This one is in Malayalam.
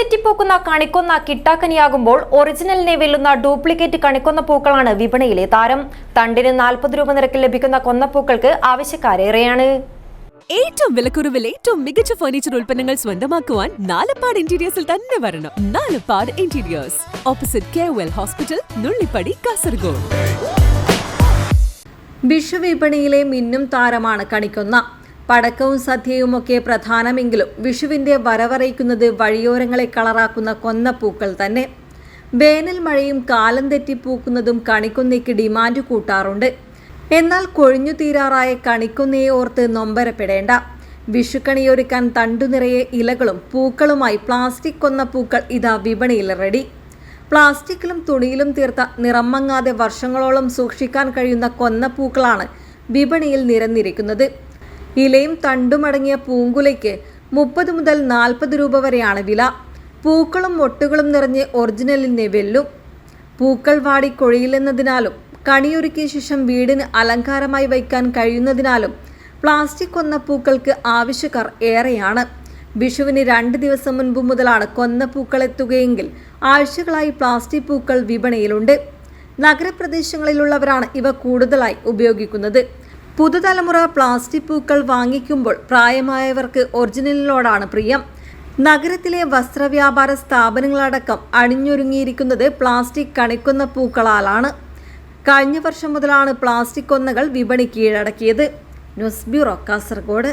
തെറ്റിപ്പോക്കുന്ന കണിക്കൊന്ന കിട്ടാക്കനിയാകുമ്പോൾ ഒറിജിനലിനെ വെല്ലുന്ന ഡ്യൂപ്ലിക്കേറ്റ് കണിക്കൊന്ന പൂക്കളാണ് വിപണിയിലെ താരം. തണ്ടിന് നാൽപ്പത് രൂപ നിരക്കിൽ ലഭിക്കുന്ന കൊന്നപ്പൂക്കൾക്ക് ആവശ്യക്കാരേറെയാണ്. ഏറ്റവും വിലക്കുറവിൽ ഏറ്റവും മികച്ച ഫർണിച്ചർ ഉൽപ്പന്നങ്ങൾ സ്വന്തമാക്കുവാൻ നാലപ്പാട് ഇന്റീരിയേഴ്സിൽ തന്നെ വരണം. Nalappad interiors opposite K well hospital Nullippady Kasaragod. വിഷുവിപണിയിലെ മിന്നും താരമാണ് കണിക്കൊന്ന. പടക്കവും സദ്യയുമൊക്കെ പ്രധാനമെങ്കിലും വിഷുവിന്റെ വരവറയിക്കുന്നത് വഴിയോരങ്ങളെ കളറാക്കുന്ന കൊന്നപ്പൂക്കൾ തന്നെ. വേനൽ മഴയും കാലം തെറ്റി പൂക്കുന്നതും കണിക്കൊന്നയ്ക്ക് ഡിമാൻഡ് കൂട്ടാറുണ്ട്. എന്നാൽ കൊഴിഞ്ഞു തീരാറായ കണിക്കൊന്നയെ ഓർത്ത് നൊമ്പരപ്പെടേണ്ട. വിഷുക്കണിയൊരുക്കാൻ തണ്ടു നിറയെ ഇലകളും പൂക്കളുമായി പ്ലാസ്റ്റിക് കൊന്നപ്പൂക്കൾ ഇതാ വിപണിയിൽ റെഡി. പ്ലാസ്റ്റിക്കിലും തുണിയിലും തീർത്ത നിറം മങ്ങാതെ വർഷങ്ങളോളം സൂക്ഷിക്കാൻ കഴിയുന്ന കൊന്നപ്പൂക്കളാണ് വിപണിയിൽ നിരന്നിരിക്കുന്നത്. ഇലയും തണ്ടുമടങ്ങിയ പൂങ്കുലയ്ക്ക് മുപ്പത് മുതൽ നാൽപ്പത് രൂപ വരെയാണ് വില. പൂക്കളും മൊട്ടുകളും നിറഞ്ഞ് ഒറിജിനലിനെ വെല്ലും. പൂക്കൾ വാടി കൊഴിയില്ലെന്നതിനാലും കണിയൊരുക്കിയ ശേഷം വീടിന് അലങ്കാരമായി വയ്ക്കാൻ കഴിയുന്നതിനാലും പ്ലാസ്റ്റിക് കൊന്ന പൂക്കൾക്ക് ആവശ്യക്കാർ ഏറെയാണ്. വിഷുവിന് രണ്ട് ദിവസം മുൻപ് മുതലാണ് കൊന്നപ്പൂക്കൾ എത്തുകയെങ്കിൽ ആഴ്ചകളായി പ്ലാസ്റ്റിക് പൂക്കൾ വിപണിയിലുണ്ട്. നഗരപ്രദേശങ്ങളിലുള്ളവരാണ് ഇവ കൂടുതലായി ഉപയോഗിക്കുന്നത്. പുതുതലമുറ പ്ലാസ്റ്റിക് പൂക്കൾ വാങ്ങിക്കുമ്പോൾ പ്രായമായവർക്ക് ഒറിജിനലിനോടാണ് പ്രിയം. നഗരത്തിലെ വസ്ത്രവ്യാപാര സ്ഥാപനങ്ങളടക്കം അണിഞ്ഞൊരുങ്ങിയിരിക്കുന്നത് പ്ലാസ്റ്റിക് കണിക്കുന്ന പൂക്കളാലാണ്. കഴിഞ്ഞ വർഷം മുതലാണ് പ്ലാസ്റ്റിക് കൊന്നകൾ വിപണി കീഴടക്കിയത്. News bureau Kasaragod.